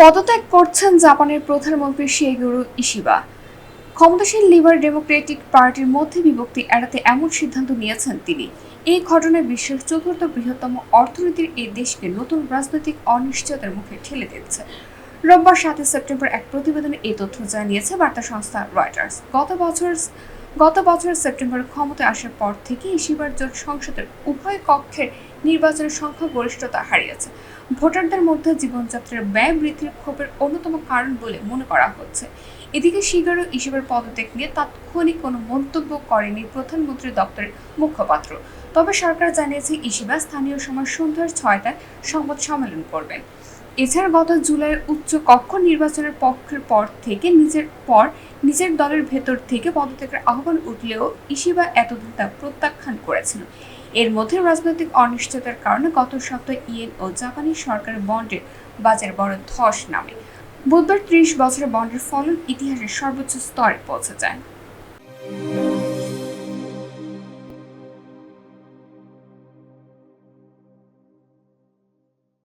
পদত্যাগ করছেন জাপানের প্রধানমন্ত্রী শেগুরু ইশিবা। ক্ষমতাসীন লিবার ডেমোক্রেটিক পার্টির মধ্যে বিভক্তি এড়াতে এমন সিদ্ধান্ত নিয়েছেন তিনি। এই ঘটনায় বিশ্বের চতুর্থ বৃহত্তম অর্থনীতির এই দেশকে নতুন রাজনৈতিক অনিশ্চয়তার মুখে ঠেলে দিচ্ছে রোববার সাতই সেপ্টেম্বর এক প্রতিবেদনে এই তথ্য জানিয়েছে বার্তা সংস্থা রয়টার্স। গত বছর গত বছর সেপ্টেম্বরে ক্ষমতায় আসার পর থেকে ইসিবার জোট সংসদের উভয় কক্ষের নির্বাচনের সংখ্যা গরিষ্ঠতা হারিয়েছে। ভোটারদের মধ্যে জীবনযাত্রার ব্যয় বৃদ্ধির ক্ষোভের অন্যতম কারণ বলে মনে করা হচ্ছে। এদিকে শিগারও ইসিবার পদত্যাগ নিয়ে তাৎক্ষণিক কোনো মন্তব্য করেনি প্রধানমন্ত্রী দপ্তরের মুখপাত্র। তবে সরকার জানিয়েছে ইসিবা স্থানীয় সময় সন্ধ্যার ছয়টায় সংবাদ সম্মেলন করবেন। এছাড়া গত জুলাই উচ্চ কক্ষ নির্বাচনের পক্ষের পর থেকে নিজের পর নিজের দলের ভেতর থেকে পদত্যাগের আহ্বান উঠলেও ইসিবা এতদিন তা প্রত্যাখ্যান করেছিল। এর মধ্যে রাজনৈতিক অনিশ্চয়তার কারণে গত সপ্তাহে ইয়েন ও জাপানি সরকারের বন্ডের বাজার বড় ধস নামে। বুধবার ত্রিশ বছরের বন্ডের ফলন ইতিহাসের সর্বোচ্চ স্তরে পৌঁছে যায়।